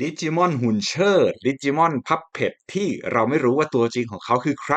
ดิจิมอนหุ่นเชิดดิจิมอนพับเพจที่เราไม่รู้ว่าตัวจริงของเขาคือใคร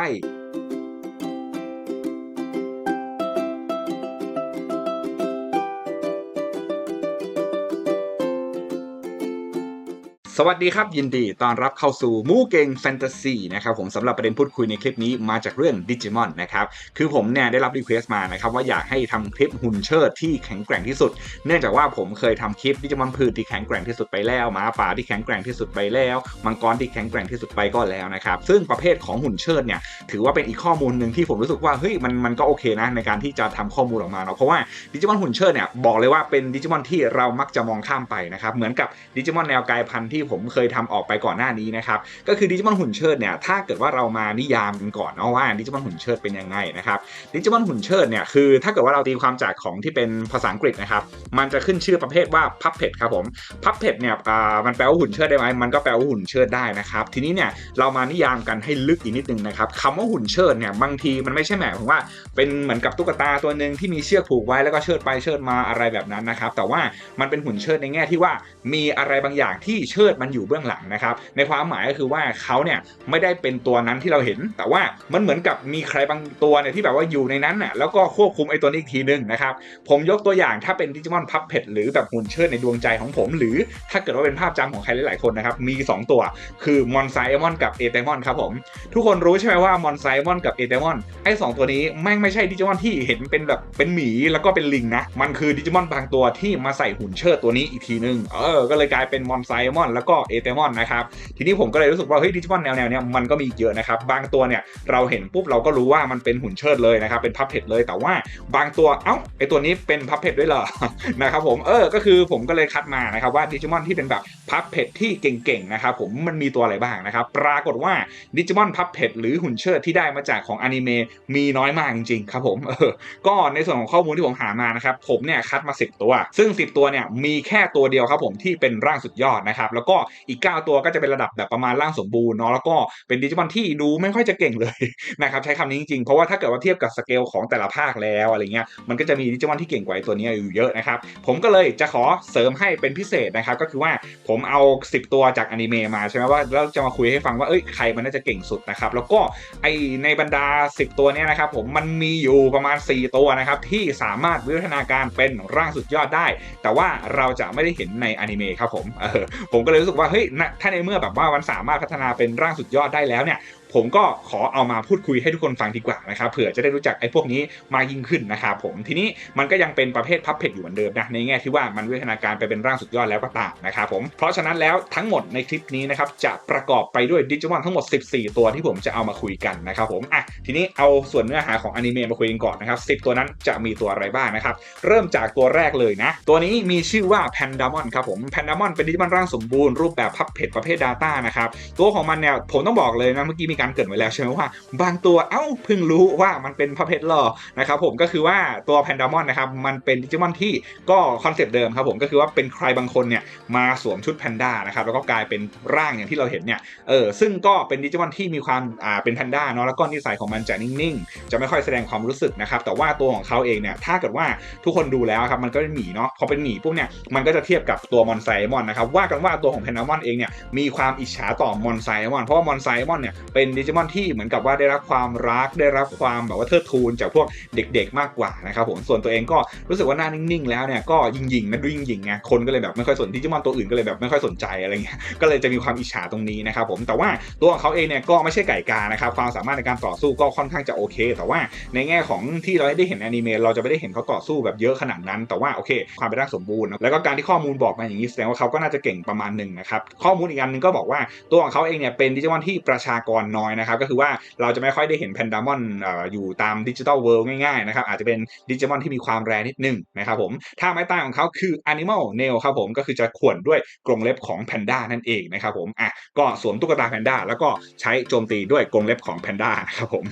สวัสดีครับ ยินดีต้อนรับเข้าสู่มูเก่งแฟนตาซีนะครับผมสำหรับประเด็นพูดคุยในคลิปนี้มาจากเรื่องดิจิมอนนะครับคือผมเนี่ยได้รับรีเควสต์มานะครับว่าอยากให้ทำคลิปหุ่นเชิดที่แข็งแกร่งที่สุด เนื่องจากว่าผมเคยทำคลิปดิจิมอนพืชที่แข็งแกร่งที่สุดไปแล้วหมาป่าที่แข็งแกร่งที่สุดไปแล้วมังกรที่แข็งแกร่งที่สุดไปก็แล้วนะครับซึ่งประเภทของหุ่นเชิดเนี่ยถือว่าเป็นอีกข้อมูลหนึ่งที่ผมรู้สึกว่าเฮ้ยมันมันก็โอเคนะในการที่จะทำข้อมูลออกมาเนาะเพราะว่าดิจิมอนหุ่นเชิดเนี่ยบอกเลยว่าเป็นดิจิมอนที่เรามักจะมองข้ามไปนะครับเหมือนกับดิจิมอนแนวกายพันธุ์ที่ผมเคยทำออกไปก่อนหน้านี้นะครับก็คือดิจิมอนหุ่นเชิดเนี่ยถ้าเกิดว่าเรามานิยามกันก่อนเนาะว่าดิจิมอนหุ่นเชิดเป็นยังไงนะครับดิจิมอนหุ่นเชิดเนี่ยคือถ้าเกิดว่าเราตีความจากของที่เป็นภาษาอังกฤษนะครับมันจะขึ้นชื่อประเภทว่าพับเพ t ครับผมพับเพ t เนี่ยอ่ามันแปลว่าหุ่นเชิดได้ไหมมันก็แปลว่าหุ่นเชิดได้นะครับทีนี้เนี่ยเรามานิยามกันให้ลึกอีกนิดนึงนะครับคำว่าหุ่นเชิดเนี่ยบางทีมันไม่ใช่หมายถึงว่าเป็นเหมือนกับตุ๊กตาตัวหนึ่งที่มีเชือกผูกไว้แล้วก็เชิดไปเชิดมาอะไรแบบนั้นนะครับแต่ว่ามันเป็นหุ่นเชิดในแง่ที่ว่ามีอะไรบางอย่างที่เชิดมันอยู่เบื้องหลังนะครับ ในความหมายก็คือว่าเขาเนี่ยไม่ได้เป็นตัวนั้นที่เราเห็น แต่ว่ามันเหมือนกับมีใครบางตัวเนี่ยที่แบบว่าอยู่ในนั้นน่ะแล้วก็ควบคุมไอ้ตัวนี้อีกทีนึงนะครับ ผมยกตัวอย่างถ้าเป็นดิจิมอนพับเพ t หรือแบบหุ่นเชิดในดวงใจของผม หรือถ้าเกิดว่าเป็นภาพจำของใครหลายๆคนนะครับมี 2 ตัวคือมอนไซมอนกับเอเตมอนครับผมทุกคนรู้ใช่ไหมว่ามอนไซมอนกับเอเตมอนไอ้สองตัวนี้แม่งไม่ใช่ดิจิมอนที่เห็นเป็นแบบเป็นหมีแล้วก็เป็นลิงนะมันคือดิจิมอนบางตัวที่มาใส่หุ่นเชิดตัวนี้อีกทีนึงเออก็เลยกลายเป็นมอนไซมอนแล้วก็เอเตมอนนะครับทีนี้ผมก็เลยรู้สึกว่าเฮ้ยดิจิมอนแนวแนวเนี้ยมันก็มีเยอะนะครับบางตัวเนี่ยเราเห็นปุ๊บเราก็รู้ว่ามันเป็นหุ่นเชิดเลยนะครับเป็นพับเพจเลยแต่ว่าบางตัวเอ้าไอตัวนี้เป็นพับเพจด้วยเหรอนะครับผมเออก็คือผมก็เลยคัดมานะครับว่าดิจิมอนที่เป็นแบบพับเพจที่เก่งๆนะครับผมมันมีตัวอะไรบ้างนะครับปรากฏว่าดิจิมอนพับเพจหรือหุ่นเชิดที่ได้มาจากของอนิเมะมีน้อยมากจริงๆครับผมเออก็ในส่วนของข้อมูลที่ผมหามานะครับผมเนี่ยคัดมา 10 ตัว ซึ่ง 10 ตัวเนี่ยมีแค่ตัวเดียวครับผมที่เป็นร่างสุดยอดนะครับแล้วก็อีก 9 ตัวก็จะเป็นระดับแบบประมาณร่างสมบูรณ์เนาะแล้วก็เป็นดิจิมอนที่ดูไม่ค่อยจะเก่งเลยนะครับใช้คำนี้จริงๆ เพราะว่าถ้าเกิดว่าเทียบกับสเกลของแต่ละภาคแล้วอะไรเงี้ยมันก็จะมีดิจิมอนที่เก่งกว่าตัวนี้อยู่เยอะนะครับผมก็เลยจะขอเสริมให้เป็นพิเศษนะครับก็คือว่าผมเอา 10 ตัวจากอนิเมะมาใช่ไหมว่าแล้วจะมาคุยให้ฟังว่าเอ้ยใครมันน่าจะเก่งสุดนะครับแล้วก็ไอในบรรดา 10 ตัวเนี้ยนะครับผมมันมีอยู่ประมาณ 4 ตัวนะครับที่สามารถวิวัฒนาการเป็นร่างสุดยอดได้ แต่ว่าเราจะไม่ได้เห็นในอนิเมะครับผมผมก็เลยรู้สึกว่าเฮ้ยถ้าในเมื่อแบบว่ามันสามารถพัฒนาเป็นร่างสุดยอดได้แล้วเนี่ย ผมก็ขอเอามาพูดคุยให้ทุกคนฟังดีกว่านะครับเผื่อจะได้รู้จักไอ้พวกนี้มากยิ่งขึ้นนะครับผมทีนี้มันก็ยังเป็นประเภทพับเพจอยู่เหมือนเดิมนะในแง่ที่ว่ามันวิวัฒนาการไปเป็นร่างสุดยอดแล้วก็ตามนะครับผมเพราะฉะนั้นแล้วทั้งหมดในคลิปนี้นะครับจะประกอบไปด้วยดิจิมอนทั้งหมด 14 ตัวที่ผมจะเอามาคุยกันนะครับผมอะทีนี้เอาส่วนเนื้อหาของอนิเมะมาคุยกันก่อนนะครับ10 ตัวนั้นจะมีตัวอะไรบ้างนะครับเริ่มจากตัวแรกเลยนะตัวนี้มีชื่อว่าแพนดามอนครับผมแพนดามอนเป็นดิจิมอนร่างสมบูรณ์รูปแบบพับเพจประเภท Data นะครับตัวของมันเนี่ยผมต้องบอกเลยนะเมื่อกี้มีการเกิดไว้แล้วใช่ไหมว่า บางตัวเอ้าเพิ่งรู้ว่ามันเป็นพระเพชรหล่อนะครับผมก็คือว่าตัวแพนดามอนนะครับมันเป็นดิจิมอนที่ก็คอนเซปต์เดิมครับผมก็คือว่าเป็นใครบางคนเนี่ยมาสวมชุดแพนด้านะครับแล้วก็กลายเป็นร่างอย่างที่เราเห็นเนี่ยเออซึ่งก็เป็นดิจิมอนที่มีความอ่าเป็นแพนด้าเนาะแล้วก็นิสัยของมันจะนิ่งๆ จะไม่ค่อยแสดงความรู้สึกนะครับแต่ว่าตัวของเขาเองเนี่ยถ้าเกิดว่าทุกคนดูแล้วครับมันก็เป็นหมีเนาะพอเป็นหมีปุ๊บเนี่ยมันก็จะเทียบกับตัวมอนไซมอนนะครับว่ากันว่าตัวของแพนดามอนเองเนี่ยมีความอิจฉาต่อมอนไซมอนเพราะว่ามอนไซมอนเนี่ยเป็นดิจิมอนที่เหมือนกับว่าได้รับความรักได้รับความแบบว่าเทิดทูนจากพวกเด็กๆ มากกว่านะครับผมส่วนตัวเองก็รู้สึกว่าหน้านิ่งๆ แล้วเนี่ยก็ยิงๆนะดูยิงๆไงคนก็เลยแบบไม่ค่อยสนดิจิมอนตัวอื่นก็เลยแบบไม่ค่อยสนใจอะไรเงี้ยก็เลยจะมีความอิจฉาตรงนี้นะครับผมแต่ว่าตัวของเขาเองเนี่ยก็ไม่ใช่ไก่กานะครับความสามารถในการต่อสู้ก็ค่อนข้างจะโอเค แต่ว่าในแง่ของที่เราได้เห็นแอนิเมะเราจะไม่ได้เห็นเขาต่อสู้แบบเยอะขนาดนั้น แต่ว่าโอเค ความเป็นร่างสมบูรณ์ แล้วก็การที่ข้อมูลบอกมาอย่างนี้แสดงว่าเขาก็น่าจะเก่งประมาณหนึ่งนะครับข้อมูลอีกอันหนึงก็บอกว่าตัวของเขาเองเนี่ยเป็นดิจิมอนที่ประชากรนอยนะครับก็คือว่าเราจะไม่ค่อยได้เห็นแพนดามอนอยู่ตามดิจิทัลเวิลด์ง่ายๆนะครับอาจจะเป็นดิจิมอนที่มีความแรงนิดนึงนะครับผมท่าไม้ตายของเขาคือ Animal Nail ครับผมก็คือจะข่วนด้วยกรงเล็บของแพนด้านั่นเองนะครับผมอะก็สวมตุ๊กตาแพนด้าแล้วก็ใช้โจมตีด้วยกรงเล็บของแพนด้านะครับผม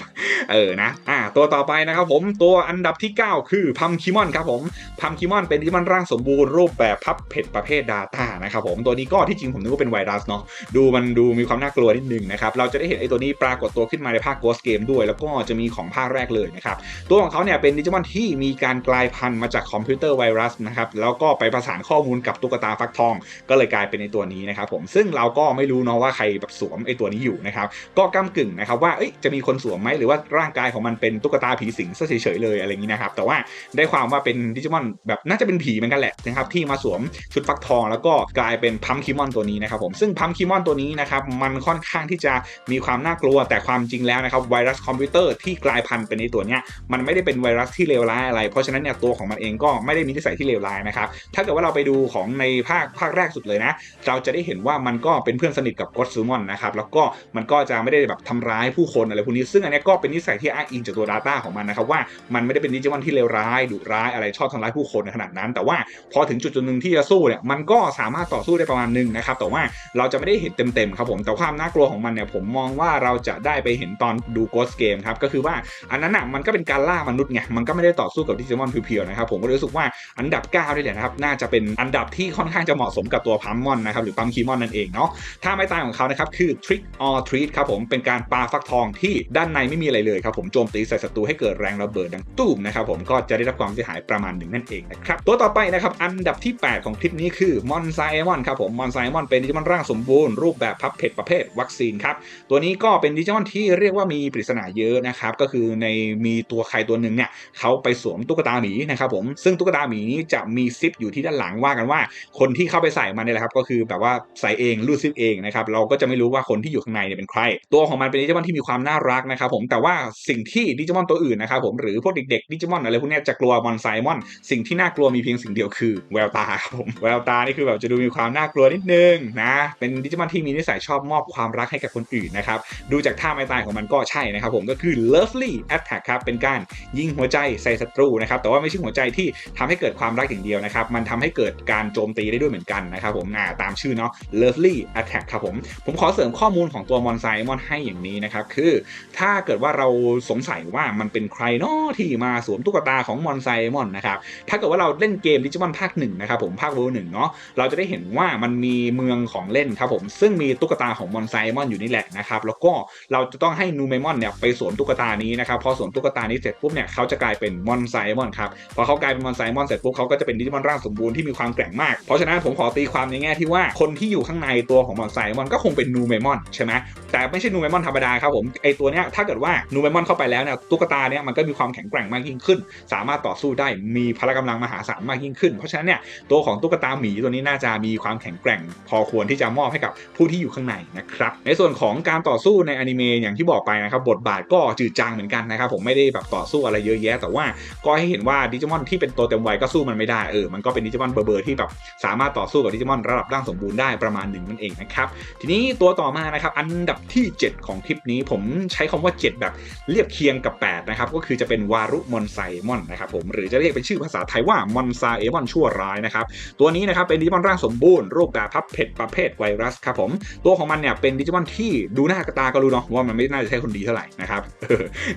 เออนะอะตัวต่อไปนะครับผมตัวอันดับที่ 9 คือพัมคิมอนครับผมพัมคิมอนเป็นดิจิมอนร่างสมบูรณ์รูปแบบพับเพจประเภท Data นะครับผมตัวนี้ก็ที่จริงผมนึกว่าเป็นไวรัสเนาะดูมันดูมีความน่ากลัวนิดนึงนะครับเราจะได้เห็นไอ้ตัวตัวนี้ปรากฏตัวขึ้นมาในภาค Ghost Game ด้วย แล้วก็จะมีของภาคแรกเลยนะครับ ตัวของเขาเนี่ยเป็นดิจิมอนที่มีการกลายพันธุ์มาจากคอมพิวเตอร์ไวรัสนะครับแล้วก็ไปประสานข้อมูลกับตุ๊กตาฟักทอง ก็เลยกลายเป็นในตัวนี้นะครับผมซึ่งเราก็ไม่รู้เนาะว่าใครแบบสวมไอตัวนี้อยู่นะครับก็ก้ากึ่งนะครับว่าจะมีคนสวมไหมหรือว่าร่างกายของมันเป็นตุ๊กตาผีสิงซะเฉยๆเลยอะไรอย่างนี้นะครับแต่ว่าได้ความว่าเป็นดิจิมอนแบบน่าจะเป็นผีเหมือนกันแหละนะครับที่มาสวมชุดฟักทอง แล้วก็กลายเป็นพัมคิมอนตัวนี้นะครับผมซึ่งพัมคิมอนตัวนี้นะครับมันค่อนข้างที่จะมีความน่ากลัว แต่ความจริงแล้วนะครับไวรัสคอมพิวเตอร์ที่กลายพันธุ์เป็นในตัวเนี้ยมันไม่ได้เป็นไวรัสที่เลวร้ายอะไร เพราะฉะนั้นเนี่ยตัวของมันเองก็ไม่ได้มีนิสัยที่เลวร้ายนะครับถ้าเกิดว่าเราไปดูของในภาคภาคแรกสุดเลยนะ เราจะได้เห็นว่ามันก็เป็นเพื่อนสนิทกับกอตซูมอนนะครับแล้วก็มันก็จะไม่ได้แบบทำร้ายผู้คนอะไรพวกนี้ซึ่งอันนี้ก็เป็นนิสัยที่อ้างอิงจากตัว Data ของมันนะครับว่ามันไม่ได้เป็นดิจิมอนที่เลวร้ายดุร้ายอะไรชอบทำร้ายผู้คนในขนาดนั้น แต่ว่าพอถึงจุดจุดหนึ่งที่จะสู้เนี่ยมันก็สามารถต่อสู้ได้ประมาณหนึงนะครับแต่ว่าเราจะไม่ได้เห็นเต็มๆครับผมแต่ความน่ากลัวของมันเนี่ยผมมองว่าเราจะได้ไปเห็นตอนดู Ghost Game ครับก็คือว่าอันนั้นอะมันก็เป็นการล่ามนุษย์ไงมันก็ไม่ได้ต่อสู้กับดิจิมอนเพียวๆนะครับผมก็รู้สึกว่าอันดับ9นี่แหละนะครับน่าจะเป็นอันดับที่ค่อนข้างจะเหมาะสมกับตัวพัมมอนนะครับหรือพัมคีมอนนั่นเองเนาะท่าไม้ตายของเขานะครับคือ Trick or Treat ครับผมเป็นการปาฟักทองที่ด้านในไม่มีอะไรเลยครับผมโจมตีใส่ศัตรูให้เกิดแรงระเบิดดังตุ้มนะครับผมก็จะได้รับความเสียหายประมาณหนึ่งนั่นเองนะครับตัวต่อไปนะครับอันดับที่ 8 ของคลิปนี้คือมอนไซมอนครับผมมอนไซมอนเป็นดิจิมอนร่างสมบูรณ์รูปแบบพับเพจประเภทวัคซีนครับตัวนี้ก็เป็นดิจิมอนที่เรียกว่ามีปริศนาเยอะนะครับ ก็คือในมีตัวใครตัวหนึ่งเนี่ยเขาไปสวมตุ๊กตาหมีนะครับผมซึ่งตุ๊กตาหมีนี้จะมีซิปอยู่ที่ด้านหลังว่ากันว่า คนที่เข้าไปใส่มันเนี่ยแหละครับก็คือแบบว่าใส่เองรูดซิปเองนะครับเราก็จะไม่รู้ว่าคนที่อยู่ข้างในเนี่ยเป็นใคร ตัวของมันเป็นดิจิมอนที่มีความน่ารักนะครับผมแต่ว่าสิ่งที่ดิจิมอนตัวอื่นนะครับผมหรือพวกเด็กๆดิจิมอนอะไรพวกนี้จะกลัวมอนไซมอน สิ่งที่น่ากลัวมีเพียงสิ่งเดียวคือแววตาครับผมแววตานี่คือแบบจะดูมีความน่ากลัวนิดนึงนะเป็นดิจิมอนที่มีนิสัยชอบมอบความรักให้กับคนอื่นนะครับดูจากท่าไม้ตายของมันก็ใช่นะครับผมก็คือ lovely attack ครับเป็นการยิงหัวใจใส่ศัตรูนะครับแต่ว่าไม่ใช่หัวใจที่ทำให้เกิดความรักอย่างเดียวนะครับมันทำให้เกิดการโจมตีได้ด้วยเหมือนกันนะครับผมอ่าตามชื่อเนาะ lovely attack ครับผมผมขอเสริมข้อมูลของตัวมอนไซมอนให้อย่างนี้นะครับคือถ้าเกิดว่าเราสงสัยว่ามันเป็นใครเนาะที่มาสวมตุ๊กตาของมอนไซมอนนะครับถ้าเกิดว่าเราเล่นเกมดิจิมอนภาคหนึ่งนะครับผมภาคเวอร์หนึ่งเนาะเราจะได้เห็นว่ามันมีเมืองของเล่นครับผมซึ่งมีตุ๊กตาของมอนไซมอนอยู่นี่แหละนะครับแล้วก็เราจะต้องให้นูเมมอนเนี่ยไปสวมตุ๊กตานี้นะครับพอสวมตุ๊กตานี้เสร็จปุ๊บเนี่ยเขาจะกลายเป็นมอนไซมอนครับพอเขากลายเป็นมอนไซมอนเสร็จปุ๊บเขาก็จะเป็นดิจิมอนร่างสมบูรณ์ที่มีความแกร่งมาก เพราะฉะนั้นผมขอตีความในแง่ที่ว่าคนที่อยู่ข้างในตัวของมอนไซมอนก็คงเป็นนูเมมอนใช่ไหมแต่ไม่ใช่นูเมมอนธรรมดาครับผมไอตัวเนี้ยถ้าเกิดว่านูเมมอนเข้าไปแล้วเนี่ยตุ๊กตาเนี้ยมันก็มีความแข็งแกร่งมากยิ่งขึ้น สามารถต่อสู้ได้มีพละกำลังมหาศาลมากยิ่งขึ้น เพราะฉะนั้นเนี่ยตัวของตุ๊กตาหมีตัวนี้น่าจะมีความแข็งแกร่ง พอควรที่จะมอบให้กับผู้ที่อยู่ข้างในนะครับในส่วนของการต่อสในอนิเมะอย่างที่บอกไปนะครับบทบาทก็จืดจางเหมือนกันนะครับผมไม่ได้แบบต่อสู้อะไรเยอะแยะ แต่ว่าก็ให้เห็นว่าดิจิมอนที่เป็นตัวเต็มวัยก็สู้มันไม่ได้เออมันก็เป็นดิจิมอนเบอร์เบอร์ที่แบบสามารถต่อสู้กับดิจิมอนระดับร่างสมบูรณ์ได้ประมาณหนึ่งนั่นเองนะครับทีนี้ตัวต่อมานะครับอันดับที่ 7 ของคลิปนี้ผมใช้คำว่า 7 แบบเรียบเคียงกับ 8 นะครับ ก็คือจะเป็นวารุมอนไซมอนนะครับผมหรือจะเรียกเป็นชื่อภาษาไทยว่ามอนซาเอมอนชั่วร้ายนะครับตัวนี้นะครับเป็นดิจิมอนร่างสมบูรณ์รูปแบบพับเพชประเภทไวรัสครับผมตัวของมันเนี่ยเป็นดิจิมอนที่ดูหน้ากระตาก็รู้เนาะว่ามันไม่น่าจะใช่คนดีเท่าไหร่นะครับ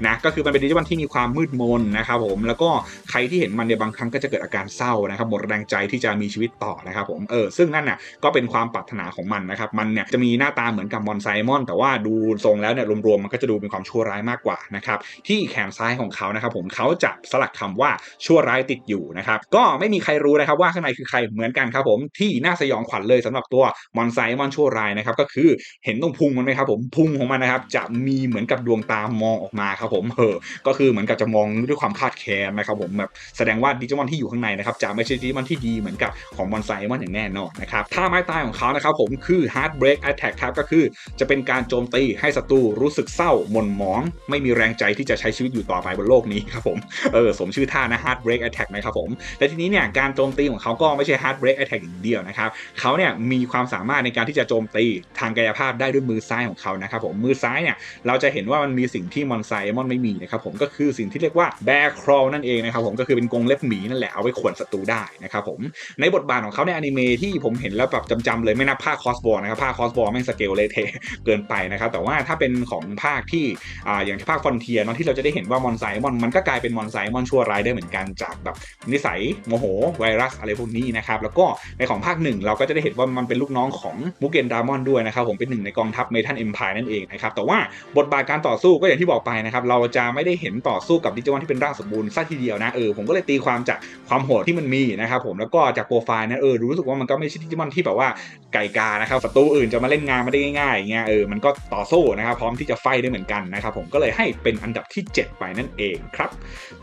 นะก็คือมันเป็นดิจิมอนที่มีความมืดมนนะครับผมแล้วก็ใครที่เห็นมันเนี่ยบางครั้งก็จะเกิดอาการเศร้านะครับหมดแรงใจที่จะมีชีวิตต่อนะครับผมเออซึ่งนั่นน่ะก็เป็นความปรารถนาของมันนะครับมันเนี่ยจะมีหน้าตาเหมือนกับมอนไซมอน แต่ว่าดูทรงแล้วเนี่ยรวมๆมันก็จะดูเป็นความชั่วร้ายมากกว่านะครับที่แขนซ้ายของเขานะครับผมเขาจะสลักคำว่าชั่วร้ายติดอยู่นะครับก็ไม่มีใครรู้นะครับว่าข้างในคือใครเหมือนกันครับผมที่น่าสยองขวัญเลยสำหรับตัวมอนไซมอนชั่วร้ายนะครับก็คือเห็นตรงพุงมันไหมครับผมพุงของมันนะครับ จะมีเหมือนกับดวงตามองออกมาครับผมเออก็คือเหมือนกับจะมองด้วยความคาดแค้นนะครับผมแบบแสดงว่าดิจิมอนที่อยู่ข้างในนะครับจะไม่ใช่ดิจิมอนที่ดีเหมือนกับของมอนไซมอนอย่างแน่นอนนะครับท่าไม้ตายของเขานะครับผมคือ Hard Break Attack ครับก็คือจะเป็นการโจมตีให้ศัตรูรู้สึกเศร้าหม่นหมอง ไม่มีแรงใจที่จะใช้ชีวิตอยู่ต่อไปบนโลกนี้ครับผมเออสมชื่อท่านะ Hard Break Attack นะครับผมแต่ทีนี้เนี่ยการโจมตีของเขาก็ไม่ใช่ Hard Break Attack อย่างเดียวนะครับเขาเนี่ยมีความสามารถในการที่จะโจมตีทางกายภาพได้ด้วยมือซ้ายของเขานะครับผมมือซ้ายเนี่ยเราจะเห็นว่ามันมีสิ่งที่มอนไซมอนไม่มีนะครับผมก็คือสิ่งที่เรียกว่าแบรครอลนั่นเองนะครับผมก็คือเป็นกรงเล็บหมีนั่นแหละเอาไว้ข่วนศัตรูได้นะครับผมในบทบาทของเขาในอนิเมะที่ผมเห็นแล้วแบบจำๆเลยไม่นับภาคคอสบอลนะครับภาคคอสบอลแม่งสเกลเลยเทเกินไปนะครับแต่ว่าถ้าเป็นของภาคที่อ่าอย่างภาคฟอนเทียเนาะที่เราจะได้เห็นว่ามอนไซมอนมันก็กลายเป็นมอนไซมอนชั่วร้ายได้เหมือนกันจากแบบนิสัยโมโหไวรัสอะไรพวกนี้นะครับแล้วก็ในของภาคหนึ่งเราก็จะได้เห็นว่ามันเป็นลูกน้องของมุกเกนดามอนด้วยนะครับผมเป็นหนึ่งในกองทัพเมทัลเอ็มพายนั่นเองนะครับแต่ว่าบทบาทการต่อสู้ก็อย่างที่บอกไปนะครับเราจะไม่ได้เห็นต่อสู้กับดิจิมอนที่เป็นร่างสมบูรณ์ซะทีเดียวนะเออผมก็เลยตีความจากความโหดที่มันมีนะครับผมแล้วก็จากโปรไฟล์นะเออรู้สึกว่ามันก็ไม่ใช่ดิจิมอนที่แบบว่าไก่กานะครับศัตรูอื่นจะมาเล่นงานมาได้ง่ายๆอย่างเงี้ยเออมันก็ต่อสู้นะครับพร้อมที่จะไฟได้เหมือนกันนะครับผมก็เลยให้เป็นอันดับที่ 7 ไปนั่นเองครับ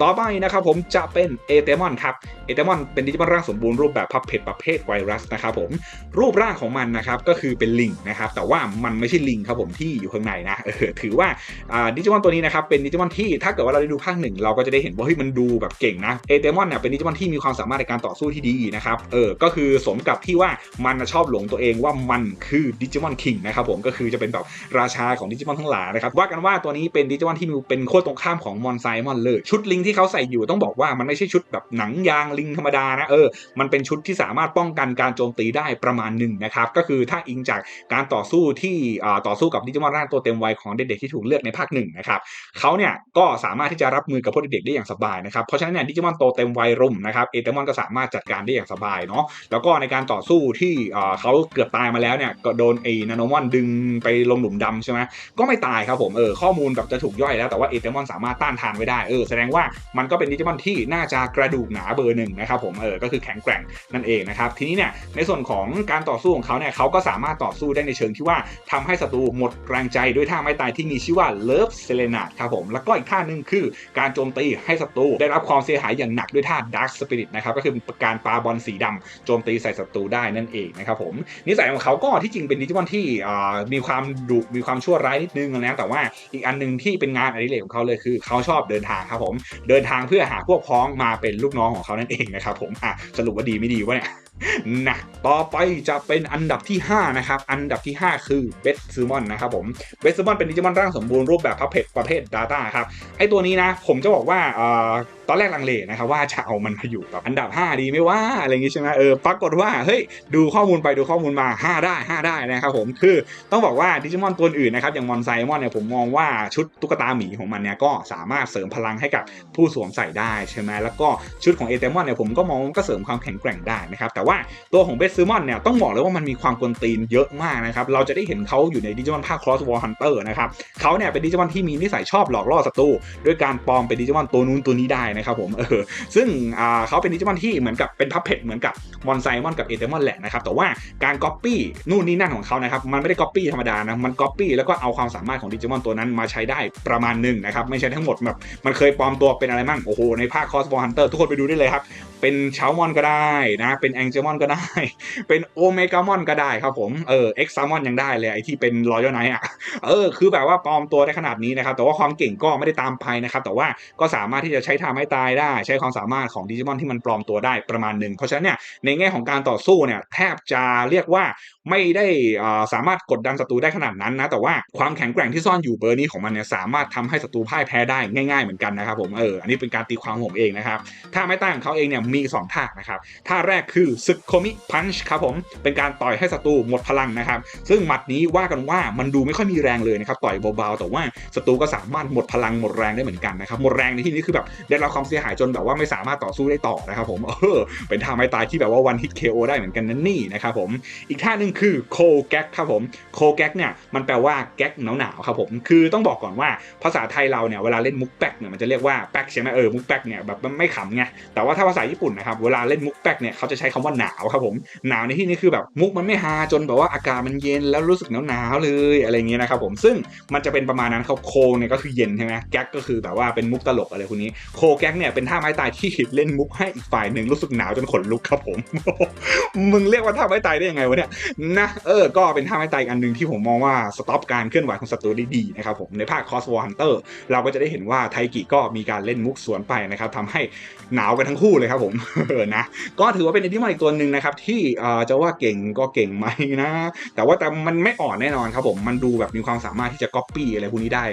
ต่อไปนะครับผมจะเป็นเอเตมอนครับเอเตมอนเป็นดิจิมอนร่างสมบูรณ์รูปแบบพับเพจประเภทไวรัสนะครับผมรูปร่างของมันนะครับก็คือเป็นลิงนะครับแต่ว่ามันไม่ใช่ลิงครับผมที่อยู่ข้างในนะเออถือว่าดิจิมอนตัวนี้นะครับเป็นดิจิมอนที่ถ้าเกิดว่าเราได้ดูภาคหนึ่งเราก็จะได้เห็นว่าเฮ้ยมันดูแบบเก่งนะเอเตมอนเนี่ยเป็นดิจิมอนที่มีความสามารถในการต่อสู้ที่ดีนะครับเออก็คือสมกับที่ว่ามันชอบหลงตัวเองว่ามันคือดิจิมอนคิงนะครับผมก็คือจะเป็นแบบราชาของดิจิมอนทั้งหลายนะครับว่ากันว่าตัวนี้เป็นดิจิมอนที่มีเป็นโคตรตรงข้ามของมอนไซมอนเลย ชุดลิงที่เขาใส่อยู่ต้องบอกว่ามันไม่ใช่ชุดแบบหนังยางลิงธรรมดานะเออมันเป็นชุดที่สามารถป้องกันการโจมตีได้ประมาณหนึ่งนะครับก็คือถ้าอิงจากการต่อสู้ที่ต่อสู้กับดิจิมอนร่างตัวเต็มวัยของเด็กๆที่ถูกเลือกในภาคหนึ่งนะครับเขาเนี่ยก็สามารถที่จะรับมือกับพวกเด็กๆได้อย่างสบายนะครับเพราะฉะนั้นเนี่ยดิจิมอนโตเต็มวัยรุ่มนะครับเอเตมอนก็สามารถจัดการได้อย่างสบายเนาะแล้วก็ในการต่อสู้ที่เขาเกือบตายมาแล้วเนี่ยก็โดนไอ้นาโนมอนดึงไปลงหลุมดำใช่ไหมก็ไม่ตายครับผมเออข้อมูลแบบจะถูกย่อยแล้วแต่ว่าเอเตมอนสามารถต้านทานไว้ได้เออแสดงว่ามันก็เป็นดิจิมอนที่น่าจะกระดูกหนาเบอร์หนึ่งนะครับผมเออก็คือแข็งแกร่งนั่นเองนะครับทีนี้เนี่ยในส่วนของการต่อสู้ของเขาเนี่ยเขาก็สามารถต่อสู้ได้ในเชิงที่ว่าทำให้ศัตรูหมดแรงใจด้วยท่าไม้ตายที่มีชื่อว่าเลิฟเซเลนาดครับผมแล้วก็อีกท่าหนึ่งคือการโจมตีให้ศัตรูได้รับความเสียหายอย่างหนักด้วยท่าดาร์ s สปิริตนะครับก็คือการปาบอลสีดำโจมตีใส่ศัตรูได้นั่นเองนะครับผมนิสัยของเขาก็ที่จริงเป็นดิจิมอนที่มีความดุมีความชั่วร้ายนิดนึงนะแต่ว่าอีกอันหนึงที่เป็นงานอดิเรกของเขาเลยคือเขาชอบเดินทางครับผมเดินทางเพื่อหาพวกพ้องมาเป็นลูกน้องของเขานั่นเองนะครับผมอะสรุปว่าดีไม่ดีวะเนี่ย นะต่อไปจะเป็นอันดับที่ 5 นะครับ อันดับที่ 5 คือเบสซูมอนนะครับผมเบสซูมอนเป็นดิจิมอนร่างสมบูรณ์รูปแบบพับเพจประเภท Data ครับ ไอตัวนี้นะ ผมจะบอกว่า ตอนแรกลังเลนะครับว่าจะเอามันมาอยู่แบบอันดับ 5 ดีไหม่ว่าอะไรอย่างงี้ใช่ไหมเออปรากฏว่าเฮ้ยดูข้อมูลไปดูข้อมูลมา 5 ได้ 5 ได้นะครับผมคือต้องบอกว่าดิจิมอนตัวอื่นนะครับอย่างมอนไซมอนเนี่ยผมมองว่าชุดตุ๊กตาหมีของมันเนี่ยก็สามารถเสริมพลังให้กับผู้สวมใส่ได้ใช่ไหมแล้วก็ชุดของเอเตมอนเนี่ยผมก็มองว่าก็เสริมความแข็งแกร่งได้นะครับแต่ว่าตัวของเบสซูมอนเนี่ยต้องบอกเลยว่ามันมีความกวนตีนเยอะมากนะครับเราจะได้เห็นเขาอยู่ในดิจิมอนภาค Cross War Hunter นะครับเขาเนี่ยเป็นดิจิมอนที่มีนิสัยชอบหลอกล่อศัตรูด้วยการปลอมเป็นดิจิมอนตัวนู้นตัวนี้ได้นะครับผมเออซึ่งเขาเป็นดิจิมอนที่เหมือนกับเป็นพับเพจเหมือนกับมอนไซมอนกับเอเดมอนแหละนะครับแต่ว่าการก๊อปปี้นู่นนี่นั่นของเขานะครับมันไม่ได้ก๊อปปี้ธรรมดานะมันก๊อปปี้แล้วก็เอาความสามารถของดิจิมอนตัวนั้นมาใช้ได้ประมาณหนึ่งนะครับไม่ใช่ทั้งหมดแบบมันเคยปลอมตัวเป็นอะไรมั่งโอ้โหในภาคคอสบอลฮันเตอร์ทุกคนไปดูได้เลยครับเป็นเชามอนก็ได้นะเป็นแองเจมอนก็ได้ เป็นโอเมกามอนก็ได้ครับผมเออเอ็กซามอนยังได้เลยไอที่เป็นรอยัลไนท์อะเออคือแบบว่าปลอมตัวได้ขนาดนี้นะครับแต่ว่าความเก่งก็ไม่ได้ตามไปนะครับแต่ว่าก็สามารถที่จะใช้ทำให้ตายได้ใช้ความสามารถของดิจิมอนที่มันปลอมตัวได้ประมาณหนึ่งเพราะฉะนั้นเนี่ยในแง่ของการต่อสู้เนี่ยแทบจะเรียกว่าไม่ได้สามารถกดดันศัตรูได้ขนาดนั้นนะแต่ว่าความแข็งแกร่งที่ซ่อนอยู่เบอร์นี้ของมันเนี่ยสามารถทำให้ศัตรูพ่ายแพ้ได้ง่าย ๆเหมือนกันนะครับผมเอออันนี้เป็นการตีความผมเองนะครับท่าไม้ตายของเขาเองเนี่ยมีสองท่านะครับท่าแรกคือซึกโคมิพันช์ครับผมเป็นการต่อยให้ศัตรูหมดพลังนะครับซึ่งหมัดนี้ว่ากันว่ามันดูไม่ค่อยมีแรงเลยนะครับต่อยเบาๆแต่ว่าศัตรูก็สามารถหมดพลังหมดแรงได้เหมือนกันนะครับหมดแรงในที่นี้คือแบบได้รับความเสียหายจนแบบว่าไม่สามารถต่อสู้ได้ต่อนะครับผมเออเป็นท่าไม้ตายที่แบบว่าวันฮิตเคโอได้เหมือนกันนั่นนี่นะครับผมอีกท่าหนึ่งคือโคแก๊กครับผมโคแก๊กเนี่ยมันแปลว่าแก๊กหนาวๆครับผมคือต้องบอกก่อนว่าภาษาไทยเราเนี่ยเวลาเล่นมุกแป๊กเนี่ยมันจะเรียกว่าแป๊กใช่ไหมเออมุกแป๊กเนี่ยแบบมันไม่ขำไงแต่ว่าถ้าภาษาญี่ปุ่นนะครับเวลาเล่นมุกแป๊กเนี่ยเขาจะใช้คำว่าหนาวครับผมหนาวในที่นี้คือแบบมุกมันไม่ฮาจนแบบว่าอากาศมันเย็นแล้วรู้สึกหนาวๆเลยอะไรเงี้ยนะครับผมซึ่งมันจะเป็นประมาณนั้นครับโคเนี่ยก็คือเย็นใช่ไหมแก๊กก็คือแบบว่าเป็นมุกตลกอะไรพวกนี้โคแกกเนี่ยเป็นท่าไม้ตายที่เล่นมุกให้อีกฝ่ายหนึ่งรู้สึกหนาวจนขนลุกครับผม มึงเรียกว่าท่าไม้ตายได้ยังไงวะเนี่ยนะเออก็เป็นท่าไม้ตายอันหนึ่งที่ผมมองว่าสต็อปการเคลื่อนไหวของศัตรูได้ดีนะครับผมในภาค Cross War Hunter เราก็จะได้เห็นว่าไทกิก็มีการเล่นมุกสวนไปนะครับทำให้หนาวกันทั้งคู่เลยครับผมเออนะก็ถือว่าเป็นไอที่มอีกตัวหนึ่งนะครับที่จะว่าเก่งก็เก่งไหมนะ แต่ว่าแต่มันไม่อ่อนแน่นอนครับผมมันดูแบบมีความสามารถที่จะก๊อปปี้อะไรพวกนี้ได้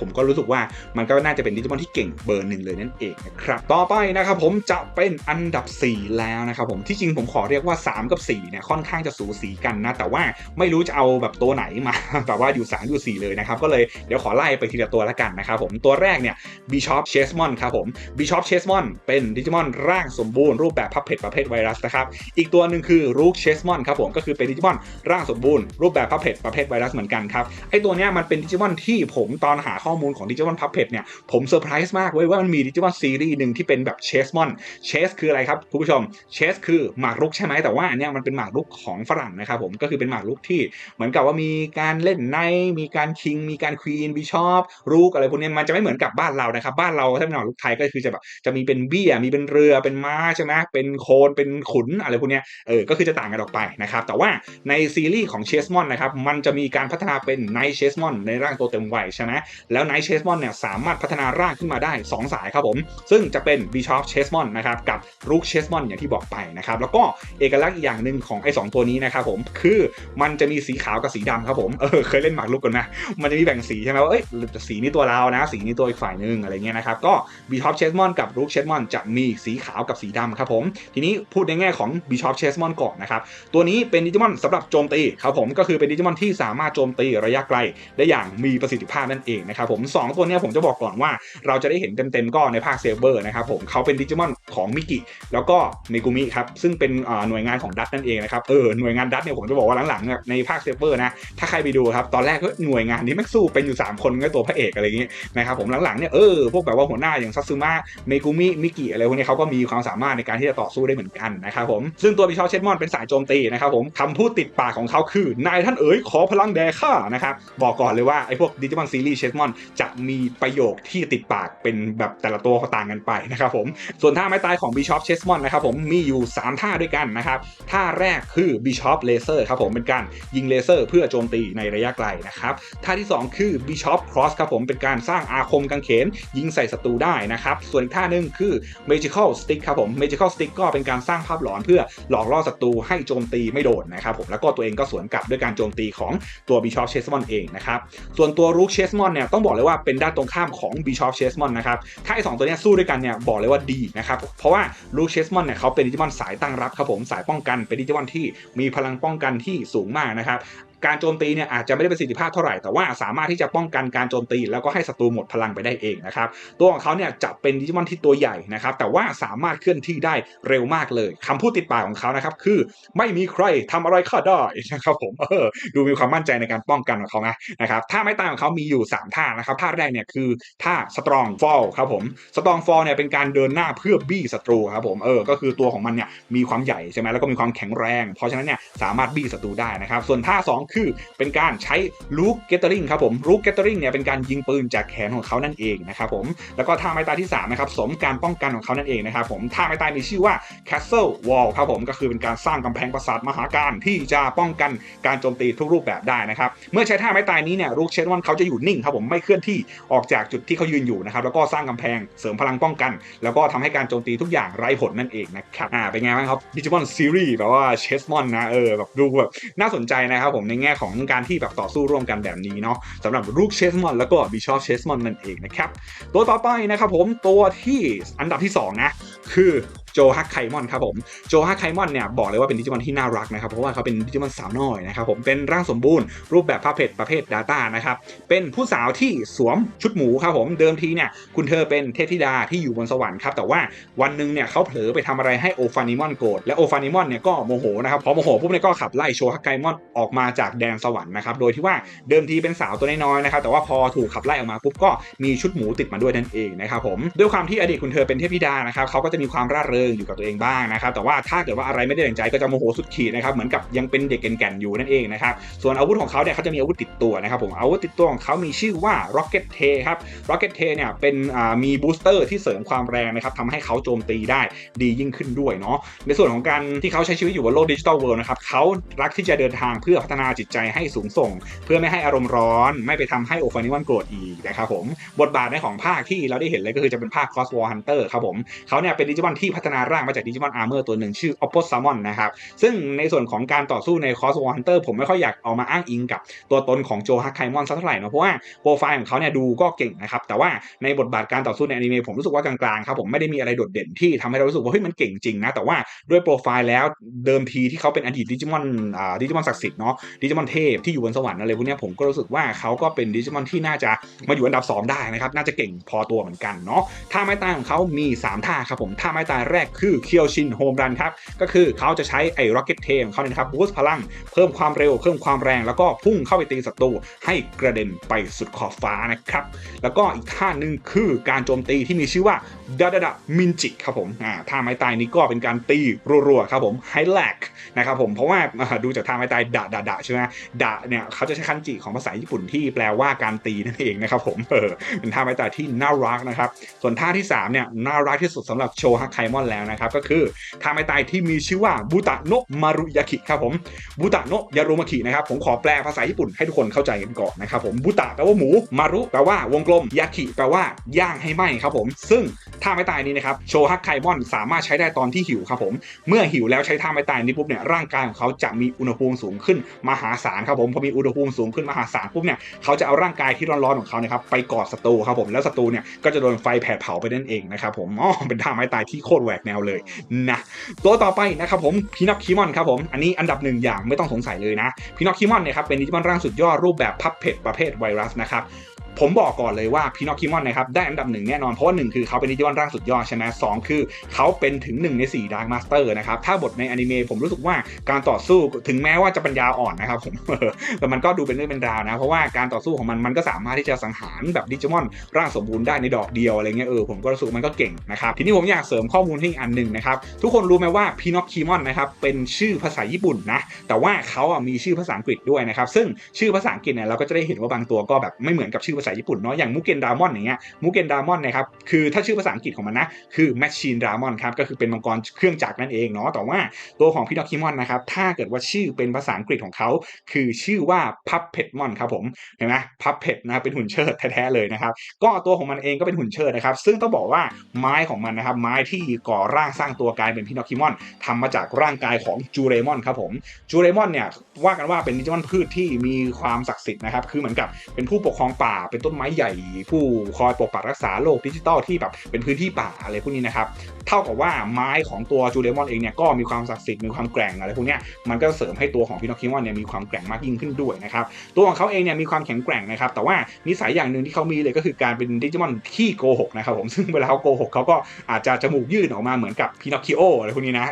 ผมก็รู้สึกว่ามันก็น่าจะเป็นดิจิมอนที่เก่งเบอร์หนึ่งเลยนั่นเองนะครับต่อไปนะครับผมจะเป็นอันดับ 4 แล้วนะครับผมที่จริงผมขอเรียกว่า 3 กับ4เนี่ยค่อนข้างจะสูสีกันนะ แต่ว่าไม่รู้จะเอาแบบตัวไหนมาแบบว่าอยู่ 3 อยู่ 4 เลยนะครับ ก็เลยเดี๋ยวขอไล่ไปทีละตัวละกันนะครับผมตัวแรกเนี่ย Bishop Chessmon ครับผม Bishop Chessmon เป็นดิจิมอนร่างสมบูรณ์รูปแบบพับเพจประเภทไวรัสนะครับอีกตัวหนึ่งคือ Rook Chessmon ครับผมก็คือเป็นดิจิมอนร่างสมบูรณ์รูปแบบพับเพจประเภทไวรัสเหมือนกันครับไอตัวเนี้ยมันเป็นดิจิมอนที่ผมตอนหาข้อข้อมูลของดิจิมอนพับเพจเนี่ยผมเซอร์ไพรส์มากเว้ยว่ามันมีดิจิมอนซีรีส์หนึ่งที่เป็นแบบ Chessmon Chess คืออะไรครับคุณผู้ชม Chess คือหมากรุกใช่ไหมแต่ว่าอันเนี้ยมันเป็นหมากรุกของฝรั่งนะครับผมก็คือเป็นหมากรุกที่เหมือนกับว่ามีการเล่นในมีการคิง มีการควีนบิชอปรูกอะไรพวกเนี้ยมันจะไม่เหมือนกับบ้านเรานะครับบ้านเราถ้าเป็นหมากรุกไทยก็คือจะแบบจะมีเป็นเบี้ยมีเป็นเรือเป็นม้าใช่ไหมเป็นโคนเป็นขุนอะไรพวกเนี้ยเออก็คือจะต่างกันออกไปนะครับแต่ว่าในซีรีส์ของเชสมอนนะครับมันจะมีการพัฒนาเป็นไนเชสมอนในร่างตัวเต็มวัยใช่ไหมแแล้วไนท์เชสมอนเนี่ยสามารถพัฒนาร่างขึ้นมาได้ 2 สายครับผม ซึ่งจะเป็นบิชอปเชสมอนนะครับกับรูกเชสมอนอย่างที่บอกไปนะครับแล้วก็เอกลักษณ์อีกอย่างหนึ่งของไอ้สตัวนี้นะครับผมคือมันจะมีสีขาวกับสีดำครับผมเออเคยเล่นหมากรุกกันนะมันจะมีแบ่งสีใช่ไหมว่าเอ้ยสีนี้ตัวเรานะ สีนี้ตัวอีกฝ่ายหนึ่งอะไรเงี้ยนะครับก็บิชอปเชสมอนกับรูกเชสมอนจะมีสีขาวกับสีดำครับผมทีนี้พูดในแง่ของบิชอปเชสมอนก่อนนะครับตัวนี้เป็นดิจิมอนสำหรับโจมตีครับผมก็คือเป็นดิจิมอนที่สามารถโจมตีระยะไกลได้อย่างมีประสิทธิภาพนั่นเองนะครับผมสองตัวเนี้ยผมจะบอกก่อนว่าเราจะได้เห็นเต็มๆก็ในภาคเซเบอร์นะครับผมเขาเป็นดิจิมอนของมิกิแล้วก็เมกุมิครับซึ่งเป็นหน่วยงานของดัตนั่นเองนะครับเออหน่วยงานดัตเนี่ยผมจะบอกว่าหลังๆในภาคเซเบอร์นะถ้าใครไปดูครับตอนแรกก็หน่วยงานที่แม็กสู้เป็นอยู่ 3 คนก็ตัวพระเอกอะไรอย่างงี้นะครับผมหลังๆเนี่ยเออพวกแบบว่าหัวหน้าอย่างซัตซึมะเมกุมิมิกิอะไรพวกนี้เขาก็มีความสามารถในการที่จะต่อสู้ได้เหมือนกันนะครับผมซึ่งตัวบิชอปเชสมอนเป็นสายโจมตีนะครับผมคำพูดติดปากของเขาคือนายท่านเอ๋ยขอพลังแดข้านะครับบอกก่อนเลยว่าไอ้พวกดิจิมอนซีรีส์เชสมอนจะมีประโยคที่ติดปากเป็นแบบแต่ละตัวเขาต่างกันไปนะครับผมส่วนท่าไม้ตายของบิชอปเชสมอนนะครับผมมีอยู่ 3 ท่าด้วยกันนะครับท่าแรกคือบิชอปเลเซอร์ครับผมเป็นการยิงเลเซอร์เพื่อโจมตีในระยะไกลนะครับท่าที่ 2 คือบิชอปครอสครับผมเป็นการสร้างอาคมกังเขน ยิงใส่ศัตรูได้นะครับส่วนอีกท่านึงคือ Magical Stick ครับผม Magical Stick ก็เป็นการสร้างภาพหลอนเพื่อหลอกล่อศัตรูให้โจมตีไม่โดนนะครับผมแล้วก็ตัวเองก็สวนกลับด้วยการโจมตีของตัว Bishop Chessmon เองนะครับส่วนตัว Rook Chessmon เนี่ยต้องบอกเลยว่าเป็นด้านตรงข้ามของบิชอฟเชสมอนนะครับ ถ้าไอสองตัวนี้สู้ด้วยกันเนี่ยบอกเลยว่าดีนะครับ เพราะว่าลูเชสมอนเนี่ยเขาเป็นดิจิมอนสายตั้งรับครับผมสายป้องกันเป็นดิจิมอนที่มีพลังป้องกันที่สูงมากนะครับ การโจมตีเนี่ยอาจจะไม่ได้ประสิทธิภาพเท่าไหร่แต่ว่าสามารถที่จะป้องกันการโจมตี แล้วก็ให้ศัตรูหมดพลังไปได้เองนะครับตัวของเขาเนี่ยจะเป็นดิจิมอนที่ตัวใหญ่นะครับแต่ว่าสามารถเคลื่อนที่ได้เร็วมากเลยคำพูดติดปากของเขานะครับคือไม่มีใครทำอะไรข้าได้นะครับผมเออดูมีความมั่นใจในการป้องกันของเขานะนะครับท่าไม้ตายของเขามีอยู่ 3 ท่านะครับท่าแรกเนี่ยคือท่า strong fall ครับผม strong fall เนี่ยเป็นการเดินหน้าเพื่อบี้ศัตรูครับผมเออก็คือตัวของมันเนี่ยมีความใหญ่ใช่ไหมแล้วก็มีความแข็งแรง เพราะฉะนั้นเนี่ยสามารถบี้ศัตรูได้นะครับส่วนท่า 2คือเป็นการใช้ลูกเกตเตอริงครับผมลูกเกตเตอริงเนี่ยเป็นการยิงปืนจากแขนของเขานั่นเองนะครับผมแล้วก็ท่าไม้ตายที่3นะครับสมการป้องกันของเขานั่นเองนะครับผมท่าไม้ตายมีชื่อว่า Castle Wall ครับผมก็คือเป็นการสร้างกำแพงปราสาทมหาการที่จะป้องกันการโจมตีทุกรูปแบบได้นะครับเมื่อใช้ท่าไม้ตายนี้เนี่ยลูกเชนวันเขาจะอยู่นิ่งครับผมไม่เคลื่อนที่ออกจากจุดที่เขายืนอยู่นะครับแล้วก็สร้างกำแพงเสริมพลังป้องกัน แล้วก็ทำให้การโจมตีทุกอย่างไร้ผลนั่นเองนะครับอ่าเป็นไงบ้างครับดิจิมอนซีรีส์แบบว่าเชสมอนนะเออแบบดูแบบน่าสนใจนะครับผมในแง่ของการที่แบบต่อสู้ร่วมกันแบบนี้เนาะสำหรับลูกเชสมอนแล้วก็บิชอปเชสมอนนั่นเองนะครับ ตัวต่อไปนะครับผมตัวที่อันดับที่ 2 นะ คือ โจฮักไคมอนครับผมโจฮักไคมอนเนี่ยบอกเลยว่าเป็นดิจิมอนที่น่ารักนะครับเพราะว่าเขาเป็นดิจิมอนสาวน้อยนะครับผมเป็นร่างสมบูรณ์รูปแบบภาพเพจประเภท Data นะครับเป็นผู้สาวที่สวมชุดหมูครับผมเดิมทีเนี่ยคุณเธอเป็นเทพธิดาที่อยู่บนสวรรค์ครับแต่ว่าวันหนึ่งเนี่ยเขาเผลอไปทำอะไรให้โอฟานิมอนโกรธและโอฟานิมอนเนี่ยก็โมโหนะครับพอโมโหปุ๊บเนี่ยก็ขับไล่โชฮักไคมอนออกมาจากแดนสวรรค์นะครับโดยที่ว่าเดิมทีเป็นสาวตัวน้อยๆนะครับแต่ว่าพอถูกขับไล่ออกมาปุ๊บก็มีชุดหมูติดมาด้วยนั่นเองนะครับผมด้วยความที่อดีตคุณเธอเป็นเทพธิดานะครับเขาก็จะมีความร่าเริงอยู่กับตัวเองบ้างนะครับ แต่ว่าถ้าเกิดว่าอะไรไม่ได้ดังใจก็จะโมโหสุดขีดนะครับ เหมือนกับยังเป็นเด็กแก่นๆอยู่นั่นเองนะครับ ส่วนอาวุธของเขาเนี่ยเขาจะมีอาวุธติดตัวนะครับผมอาวุธติดตัวของเขามีชื่อว่า Rocket t a ครับ Rocket t a เนี่ยเป็นมีบูสเตอร์ที่เสริมความแรงนะครับทำให้เขาโจมตีได้ดียิ่งขึ้นด้วยเนาะในส่วนของการที่เขาใช้ชีวิตอยู่บนโลกดิจิทัลเวิลด์นะครับเขารักที่จะเดินทางเพื่อพัฒนาจิตใจให้สูงส่ง เพื่อไม่ให้อารมณ์ร้อน ไม่ไปทำให้โอฟานิวันโกรธอีกนะครับผมบทบาทในของภาคที่เราได้เห็นเลยก็คือจะเป็นภาค Cross War Hunter ครับผมเขาเนี่ยเป็นดิจิมอนที่พัฒนาร่างมาจากดิจิมอนอาร์เมอร์ตัวหนึ่งชื่อ o p p o s a m o n นะครับซึ่งในส่วนของการต่อสู้ใน Cross War Hunter ผมไม่ค่อยอยากเอามาอ้างอิงกับตัวตนของโจฮักไคมอนสักเท่าไหร่นะเพราะว่าโปรไฟล์ของเขาเนี่ยดูก็เก่งนะครับแต่ว่าในบทบาทการต่อสู้ในอนิเมะผมรู้สึกว่ากลางๆครับผมไม่ได้มีอะไรโดดเด่นที่ทำให้เรารู้สึกว่าเฮ้ยมันเก่งจริงนะแต่ว่าด้วยโปรไฟล์แล้วเดิมทีที่เขาเป็นอดีตดิจิมอนอ่าดิจิมอนศักดิ์สิทธิ์เนาะดิจิมอนเทพที่อยู่บนสวรรค์อะไรพวกนี้ผมก็รู้สึกว่าเขาก็เป็นดิจิมอนที่น่าจะมาอยู่อันดับ 2 ได้นะครับน่าจะเก่งพอตัวเหมือนกันเนาะท่าไม้ตายของเขามี 3 ท่าครับผมท่าไม้ตายแรกคือเคียวชินโฮมรันครับ ก็คือเขาจะใช้ไอ้ร็อกเก็ตเทมเขาเนี่ยนะครับบูสต์พลัง เพิ่มความเร็ว เพิ่มความแรง แล้วก็พุ่งเข้าไปตีศัตรูให้กระเด็นไปสุดขอบฟ้านะครับ แล้วก็อีกท่าหนึ่งคือการโจมตีที่มีชื่อว่าดาดาดามินจิครับผมอ่าท่าไม้ตายนี้ก็เป็นการตีรัวๆครับผมไฮแลกนะครับผมเพราะว่าดูจากท่าไม้ตายดะดะดะใช่ไหมดะเนี่ยเขาจะใช้คันจิของภาษาญี่ปุ่นที่แปลว่าการตีนั่นเองนะครับผมเออเป็นท่าไม้ตายที่น่ารักนะครับส่วนท่าที่สามเนี่ยน่ารักที่สุดสำหรับโชฮักไคมอนแล้วนะครับก็คือท่าไม้ตายที่มีชื่อว่าบูตะโนมารุยากิครับผมบูตะโนยารุมากินะครับผมขอแปลภาษาญี่ปุ่นให้ทุกคนเข้าใจกันก่อนนะครับผมบูตะแปลว่าหมูมารุแปลว่าวงกลมยากิแปลว่าย่างให้ไหมครับผม ซึ่งท่าไม้ตายนี้นะครับโชฮักไคมอนสามารถใช้ได้ตอนที่หิวครับผมเมื่อหิวแล้วใช้ท่าไม้ตายนี้ปุ๊บเนี่ยร่างกายของเขาจะมีอุณหภูมิสูงขึ้นมหาศาลครับผมพอมีอุณหภูมิสูงขึ้นมหาศาลปุ๊บเนี่ยเขาจะเอาร่างกายที่ร้อนๆของเขานะครับไปกอดศัตรูครับผมแล้วศัตรูเนี่ยก็จะโดนไฟแผดเผาไปนั่นเองนะครับผมอ๋อเป็นท่าไม้ตายที่โคตรแหวกแนวเลยนะตัวต่อไปนะครับผมพีนอคคิมอนครับผมอันนี้อันดับหนึ่งอย่างไม่ต้องสงสัยเลยนะพีนอคคิมอนเนี่ยครับเป็นดิจิมอนร่างสุดยอดรูปแบบพับเพดประเภทไวรัสนะครับ ผมบอกก่อนเลยว่าพีนอคิมอนนะครับได้อันดับหนึ่งแน่นอน เพราะว่าหนึ่งคือเขาเป็นดิจิมอนร่างสุดยอดใช่ไหมสองคือเขาเป็นถึงหนึ่งใน4ดาร์ m มาสเตอร์นะครับถ้าบทในอนิเมะผมรู้สึกว่าการต่อสู้ถึงแม้ว่าจะปัญญาอ่อนนะครับผมแต่มันก็ดูเป็นเรื่องเป็นราวนะ เพราะว่าการต่อสู้ของมันมันก็สามารถที่จะสังหารแบบดิจิมอนร่างสมบูรณ์ได้ในดอกเดียวอะไรเงี้ยเออผมก็รู้สึกมันก็เก่งนะครับทีนี้ผมอยากเสริมข้อมูลให้งอันหนึ่งนะครับทุกคนรู้ไหมว่าพีนอคิมอนนะครับเป็นชื่อภาษาญี่ปุ่นนะแต่ว่าเขาอะมีชื่อภาษาอังกฤษด้วยนะครับซึ่งชื่อภาษาอังกฤษเนี่ยเราก็จะได้เห็นว่าบางตัวก็แบบไม่เหมือนกับชื่อภาษาญี่ปุ่นเนาะอย่างมุกเกนดามอนอย่างเงี้ยมุกเกนดามอนนะครับคือถ้าชื่อภาษาอังกฤษของมันนะคือแมชชีนดามอนครับก็คือเป็นมังกรเครื่องจักรนั่นเองเนาะแต่ว่าตัวของพีนอคิมอนนะครับถ้าเกิดว่าชื่อเป็นภาษาอังกฤษของเขาคือชื่อว่าพับเพดมอนครับผมเห็นไหมพับเพดนะครับเป็นหุ่นเชิดแท้ๆเลยนะครับก็ตัวของมันเองก็เป็นหุ่นเชิดนะครับซึ่งต้องบอกว่าไม้ของมันนะครับไม้ที่ก่อร่างสร้างตัวกลายเป็นพีนอคิมอนทำมาจากร่างกายของจูเรมอนครับผมจูเรมอนเนี่ยว่ากันว่าเป็นดิจมอนพืชที่มีความศักดิ์สิทธิ์นะครับคือเหมือนกับเป็นผู้ปกครองป่าเป็นต้นไม้ใหญ่ ผู้คอยปกปักรักษาโลกดิจิตอลที่แบบเป็นพื้นที่ป่าอะไรพวกนี้นะครับ เท่ากับว่าไม้ของตัวจูเรมอนเองเนี่ยก็มีความศักดิ์สิทธิ์มีความแกร่งอะไรพวกนี้มันก็เสริมให้ตัวของพีนอคิมอนเนี่ยมีความแกร่งมากยิ่งขึ้นด้วยนะครับตัวของเขาเองเนี่ยมีความแข็งแกร่งนะครับแต่ว่านิสัยอย่างหนึ่งที่เขามีเลยก็คือการเป็นดิจิมอนขี้โกหกนะครับผมซึ่งเวลาเขาโกหกเขาก็อาจจะจมูกยื่นออกมาเหมือนกับพีนอคิโออะไรพวกนี้นะ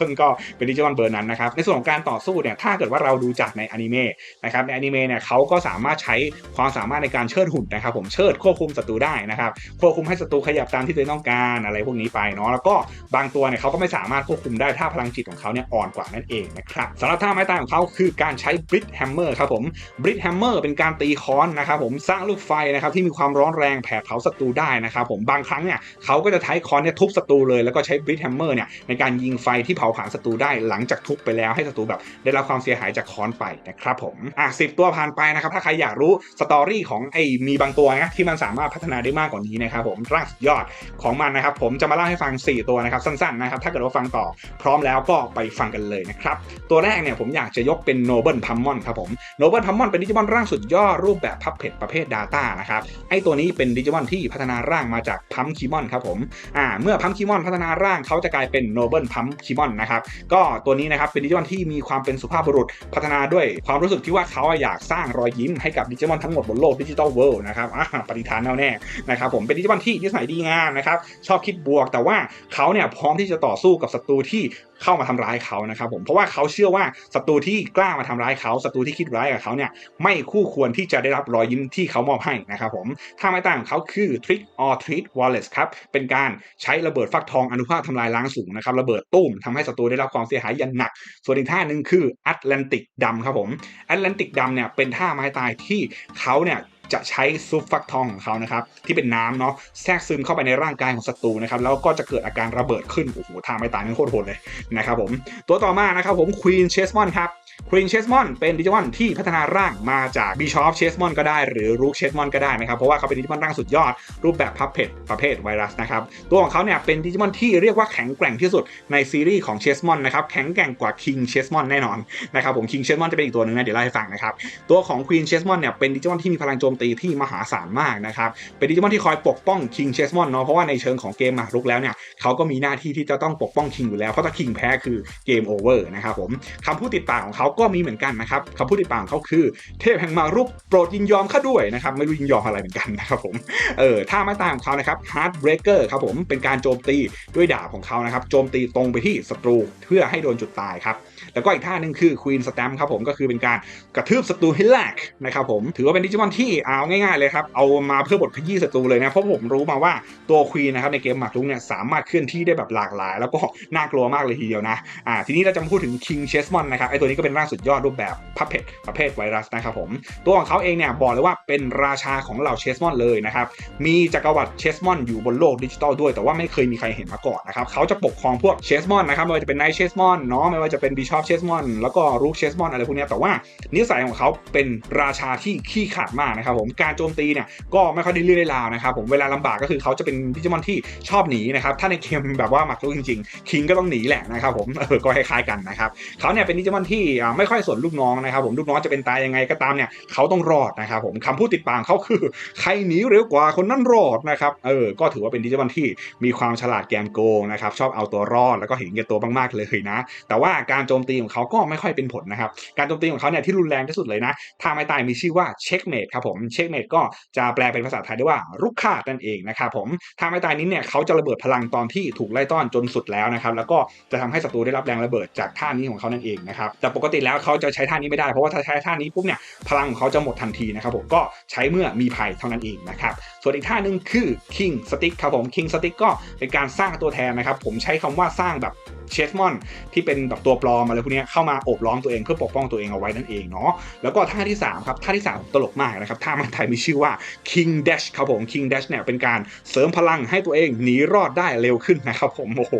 ซึ่งก็เป็นดิจิมอนเบอร์นั้นนะครับในส่วนของการต่อสู้เนี่ยถ้าเกิดว่าเราดูจากในอนิเมะนะครับในอนิเมะเนี่ยเขาก็สามารถใช้ความสามารถในการเชิดหุ่นนะครับผมเชิดควบคุมศัตรูได้นะครับควบคุมให้ศัตรูขยับตามที่ตัวเองต้องการอะไรพวกนี้ไปเนาะแล้วก็บางตัวเนี่ยเขาก็ไม่สามารถควบคุมได้ถ้าพลังจิตของเขาเนี่ยอ่อนกว่านั่นเองนะครับสำหรับท่าไม้ตายของเขาคือการใช้บริดแฮมเมอร์ครับผมบริดแฮมเมอร์เป็นการตีค้อนนะครับผมสร้างลูกไฟนะครับที่มีความร้อนแรงแผดเผาศัตรูได้นะครับผมบางครั้งเนี่ยเขาก็จะใช้ค้อนเนี่ยทุบศัตรูเลยแล้วก็ใช้บริดแฮมเมอร์เนี่ยในการยิงไฟที่เผาผลาญศัตรูได้หลังจากทุบไปแล้วให้ศัตรูแบบได้รับความเสียหายจากค้อนไปนะครับผมอะสิตัวผ่านไปนะครับถ้าใครอยากรู้สตอรี่ของไอ้มีบางตัวนะที่มันสามารถพัฒนาได้มากกว่านี้นะครับผมร่างสุดยอดของมันนะครับ ผมจะมาเล่าให้ฟัง 4 ตัวนะครับสั้นๆนะครับถ้าเกิดว่าฟังต่อพร้อมแล้วก็ไปฟังกันเลยนะครับตัวแรกเนี่ยผมอยากจะยกเป็นโนเบิลพัมมอนครับผมโนเบิลพัมมอนเป็นดิจิมอนร่างสุดยอดรูปแบบพับเพจประเภท Data นะครับไอตัวนี้เป็นดิจิมอนที่พัฒนาร่างมาจากพัมคิมอนครับผมอ่าเมื่อพัมคิมอนพัฒนาร่างเขาจะกลายเป็นโนเบิลพัมคิมอนนะครับก็ตัวนี้นะครับเป็นดิจิมอนที่มีความเป็นสุภาพบุรุษพัฒนาด้วยความรู้สึกที่ว่าเขาอยากสร้างรอยยิ้มให้กับดิจิมอนทั้งหมดบนโลกดิจิตอลเวิลด์นะครับอ่าปฏิฐานแน่วแน่นะครับผมเป็นดิจิมอนที่นิสัยดีงามนะครับชอบคิดบวก แต่ว่าเขาเนี่ยพร้อมที่จะต่อสู้กับศัตรูที่เข้ามาทำร้ายเขานะครับผมเพราะว่าเขาเชื่อว่าศัตรูที่กล้ามาทำร้ายเขาศัตรูที่คิดร้ายกับเขาเนี่ยไม่คู่ควรที่จะได้รับรอยยิ้มที่เขามอบให้นะครับผมท่าไม้ตายของเขาคือ Trick or Treat Wallace ครับเป็นการใช้ระเบิดฟักทองอนุภาคทำลายล้างสูงนะครับระเบิดตุ้มทำให้ศัตรูได้รับความเสียหายอย่างหนัก ส่วนอีกท่าหนึ่งคือ Atlantic ดำครับผม Atlantic ดำเนี่ยเป็นท่าไม้ตายที่เขาเนี่ย จะใช้ซุปฟักทองของเขานะครับที่เป็นน้ำเนาะแทรกซึมเข้าไปในร่างกายของศัตรูนะครับแล้วก็จะเกิดอาการระเบิดขึ้นโอ้โหทางไม่ตายนี่โคตรโหดเลยนะครับผมตัวต่อมานะครับผมควีนเชสมอนครับ ควีนเชสมอนเป็นดิจิมอนที่พัฒนาร่างมาจากบิชอปเชสมอนก็ได้หรือรูคเชสมอนก็ได้นะครับเพราะว่าเขาเป็นดิจิมอนร่างสุดยอด รูปแบบพับเพ t ประเภทไวรัสนะครับตัวของเขาเนี่ยเป็นดิจิมอนที่เรียกว่าแข็งแกร่งที่สุดในซีรีส์ของเชสมอนนะครับแข็งแกร่งกว่าคิงเชสมอนแน่นอนนะครับผมคิงเชสมอนจะเป็นอีกตัวหนึ่งนะเดี๋ยวเล่าให้ฟังนะครับตัวของควีนเชสมอนเนี่ยเป็นดิจิมอนที่มีพลังโจมตีที่มหาศาลมากนะครับเป็นดิจิมอนที่คอยปกป้องคิงเชสมอนเนาะเพราะว่าในเชิงของเกมมารุกแล้วเนี่ยเขาก็มีหน้าที่ที่จะต้องปกป้องคิงอยู่แล้วเพราะถ้าคิงแพ้คือเกมโอเวอร์นะครับผมคำพูดติดปากของเขาาก็มีเหมือนกันนะครับคำพูดในปากของเขาคือ เทพแห่งมารุกโปรดยินยอมข้าด้วยนะครับไม่รู้ยินยอมอะไรเหมือนกันนะครับผมเออท่าไม้ตายของเขานะครับ Heart Breaker ครับผมเป็นการโจมตีด้วยดาบของเขานะครับโจมตีตรงไปที่ศัตรูเพื่อให้โดนจุดตายครับ แล้วก็อีกท่าหนึ่งคือ Queen Stamp ครับผมก็คือเป็นการกระทืบศัตรูให้แหลกนะครับผมถือว่าเป็นดิจิมอนที่เอาง่ายๆเลยครับเอามาเพื่อบทขยี้ศัตรูเลยนะเพราะผมรู้มาว่าตัวควีนนะครับในเกมหมากรุกเนี่ยสามารถเคลื่อนที่ได้แบบหลากหลาย แล้วก็น่ากลัวมากเลยทีเดียวนะอ่าทีนี้เราจะมาพูดถึง King Chessmon นะครับไอตัวนี้ก็เป็นร่างสุดยอดรูปแบบพับเพ t ประเภทไวรัสนะครับผมตัวของเขาเองเนี่ยบอกเลยว่าเป็นราชาของเหล่าเชสมอนเลยนะครับมีจักรวรรดิเชสมอนอยู่บนโลกดิจิตอลด้วย แต่ว่าไม่เคยมีใครเห็นมาก่อนนะครับเขาจะปกครองพวกเชสมอนนะครับไม่ว่าจะเป็นไนเชสมอนเนาะไม่ว่าจะเป็นบิชอปเชสมอนแล้วก็รูคเชสมอนอะไรพวกนี้แต่ว่านิสัยของเขาเป็นราชาที่ขี้ขลาดมากนะครับผมการโจมตีเนี่ยก็ไม่ค่อยได้เรื่อยได้ราวนะครับผมเวลาลำบากก็คือเขาจะเป็นดิจิมอนที่ชอบหนีนะครับถ้าในเกมแบบว่าหมักลุกจริงๆ คิงก็ต้องหนีแหละนะครับผมเออก็คล้ายๆกันนะครับเขาเนี่ยเป็นดิจิมอนที่ไม่ค่อยสนลูกน้องนะครับผมลูกน้องจะเป็นตายยังไงก็ตามเนี่ยเขาต้องรอดนะครับผมคำพูดติดปากเขาคือใครหนีเร็วกว่าคนนั้นรอดนะครับเออก็ถือว่าเป็นดิจิมอนที่มีความฉลาดแกมโกงนะครับชอบเอาตัวรอดแล้วก็เห็นแก่ตัวมากๆเลยนะแต่ว่าการโจมตีของเขาก็ไม่ค่อยเป็นผลนะครับ การโจมตีของเขาเนี่ยที่รุนแรงที่สุดเลยนะท่าไม้ตายมีชื่อว่าเช็คเมดครับผมเช็คเมดก็จะแปลเป็นภาษาไทยได้ว่ารุกขาดนั่นเองนะครับผมท่าไม้ตายนี้เนี่ยเขาจะระเบิดพลังตอนที่ถูกไล่ต้อนจนสุดแล้วนะครับแล้วก็จะทำให้ศัตรูได้รับแรงระเบิดจากท่านี้ของเขานั่นเองนะครับแต่ปกติแล้วเขาจะใช้ท่านี้ไม่ได้เพราะว่าถ้าใช้ท่านี้ปุ๊บเนี่ยพลังของเขาจะหมดทันทีนะครับผมก็ใช้เมื่อมีภัยเท่านั้นเองนะครับส่วนอีกท่านึงคือ King Stick ครับผม King Stick ก็เป็นการสร้างตัวแทนนะครับผมใช้คำว่าสร้างแบบ เชสมอนที่เป็นแบบตัวปลอมอะไรพวกนี้เข้ามาโอบล้อมตัวเองเพื่อปกป้องตัวเองเอาไว้นั่นเองเนาะแล้วก็ท่าที่3ครับท่าที่3ตลกมากนะครับท่ามันไทยมีชื่อว่า King Dash ครับผม King Dash เนี่ยเป็นการเสริมพลังให้ตัวเองหนีรอดได้เร็วขึ้นนะครับผมโอ้โห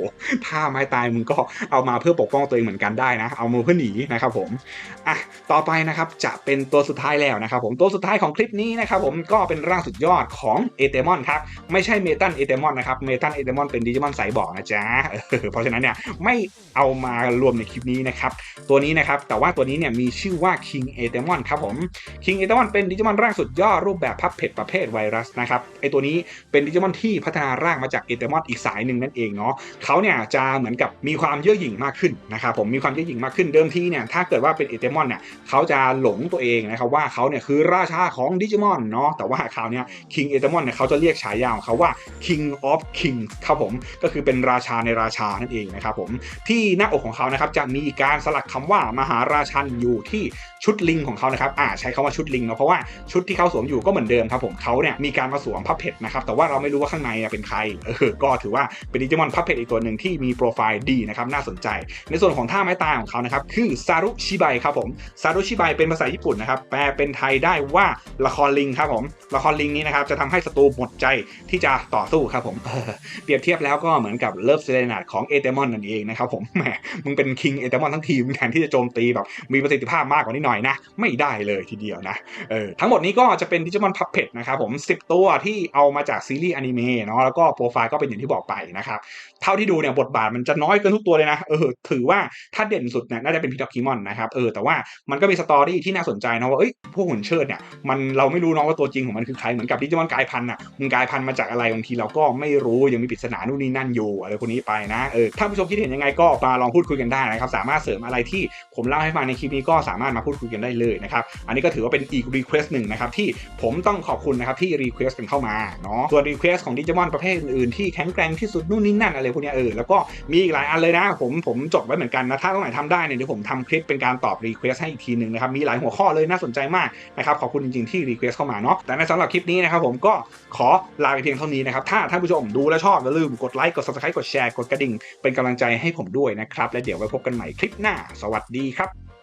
ท่าไม้ตายมึงก็เอามาเพื่อปกป้องตัวเองเหมือนกันได้นะ เอามือเพื่อหนีนะครับผมอะต่อไปนะครับจะเป็นตัวสุดท้ายแล้วนะครับผมตัวสุดท้ายของคลิปนี้นะครับผมก็เป็นร่างสุดยอดของเอเตมอนครับไม่ใช่เมตันเอเตมอนนะครับเมตันเอเตมอนเป็นดิจิมอนสายบอกนะจ๊ะเพราะฉะนั้นเนี่ยไม่เอามารวมในคลิปนี้นะครับ ตัวนี้นะครับ แต่ว่าตัวนี้เนี่ยมีชื่อว่า King a t e m o n ครับผม King a t e m o n เป็นดิจิมอนร่างสุดยอดรูปแบบพับเพจประเภทไวรัสนะครับ ไอตัวนี้เป็นดิจิมอนที่พัฒนาร่างมาจากเอเตมอนอีกสายหนึ่งนั่นเองเนาะเขาเนี่ยจะเหมือนกับมีความเย่อหยิ่งมากขึ้นนะครับผม มีความเย่อหยิ่งมากขึ้นเดิมทีเนี่ย ถ้าเกิดว่าเป็นเอเตมอนเนี่ยเขาจะหลงตัวเองนะครับว่าเขาเนี่ยคือราชาของดิจิมอนเนาะ แต่ว่าคราวนี้ King a t e m o n เนี่ยเขาจะเรียกฉายาของเขาว่า King of Kings ครับผม ก็คือเป็นราชาในราชานั่นเองนะครับผมที่หน้าอกของเขานะครับจะมีการสลักคำว่ามหาราชันอยู่ที่ชุดลิงของเขานะครับอ่าใช้คาว่าชุดลิงเนาะเพราะว่าชุดที่เขาสวมอยู่ก็เหมือนเดิมครับผมเขาเนี่ยมีการมาสวมพับเพชนะครับแต่ว่าเราไม่รู้ว่าข้างในเป็นใครเออก็ถือว่าเป็นดิจิมอนพับเพชอีกตัวหนึ่งที่มีโปรไฟล์ดีนะครับน่าสนใจ ในส่วนของท่าไม้ตายของเขานะครับคือซารุชิบายครับผมซารุชิบายเป็นภาษาญี่ปุ่นนะครับแปลเป็นไทยได้ว่าละครลิงครับผมละครลิงนี้นะครับจะทำให้ศัตรูหมดใจที่จะต่อสู้ครับผมเปรียบเทียบแล้วก็เหมือนกับเลิฟเซเลนาดของเอเตมอนนั่นเององนะครับผมแหมมึงเป็นคิงเอเตมอนทั้งทีมแทนที่จะโจมตีแบบมีประสิทธิภาพมากกว่านี้หน่อยนะ ไม่ได้เลยทีเดียวนะเออทั้งหมดนี้ก็จะเป็นดิจิมอนพับเพ t นะครับผม 10 ตัวที่เอามาจากซีรีส์อนิเมะเนาะแล้วก็โปรไฟล์ก็เป็นอย่างที่บอกไปนะครับ เท่าที่ดูเนี่ยบทบาทมันจะน้อยเกินทุกตัวเลยนะเออถือว่าถ้าเด่นสุดเนี่ยน่าจะเป็นพีทอคิมอนนะครับเออแต่ว่ามันก็มีสตอรี่ที่น่าสนใจนะว่าเอ้ยพวกหุ่นเชิดเนี่ยมันเราไม่รู้เนาะว่าตัวจริงของมันคือใครเหมือนกับดิจิมอนกายพันธุ์อะมึงกายพันธุ์มาจากอะไรบางทีเราก็ไม่รู้ยังมีปริศนานู่นนี่นั่นอยู่อะไรพวกนี้ไปนะเออถ้าผู้ชมคิดเห็นยังไงก็มาลองพูดคุยกันได้นะครับ สามารถเสริมอะไรที่ผมเล่าให้ฟังในคลิปนี้ก็สามารถมาพูดคุยกันได้เลยนะครับ อันนี้ก็ถือว่าเป็นอีกรีเควสหนึ่งนะครับที่ผมต้องขอบคุณนะครับที่รีเควสกันเข้ามาเนาะส่วนรีเควสของดิจิมอนประเภทอื่นๆที่แข็งแกร่งที่สุดนู่นนี่นั่นอะไรพวกนี้เออแล้วก็มีอีกหลายอันเลยนะผมผมจดไว้เหมือนกันนะถ้าตรงไหนทำได้เนี่ยเดี๋ยวผมทำคลิปเป็นการตอบรีเควสให้อีกทีหนึ่งนะครับมีหลายหัวข้อเลยน่าสนใจมากนะครับขอบคุณจริงๆที่รีเควสเข้ามาเนาะแต่ในสำหรับคลิปนี้นะครับผมก็ขอลาไปเพียงเท่านี้นะครับถ้าท่านผู้ชมดูและชอบอย่าลืมกดไลค์กด subscribe กดแชร์กดกระดิ่งเป็นกำลังใจให้ผมด้วยนะครับ และเดี๋ยวไว้พบกันใหม่คลิปหน้า สวัสดีครับ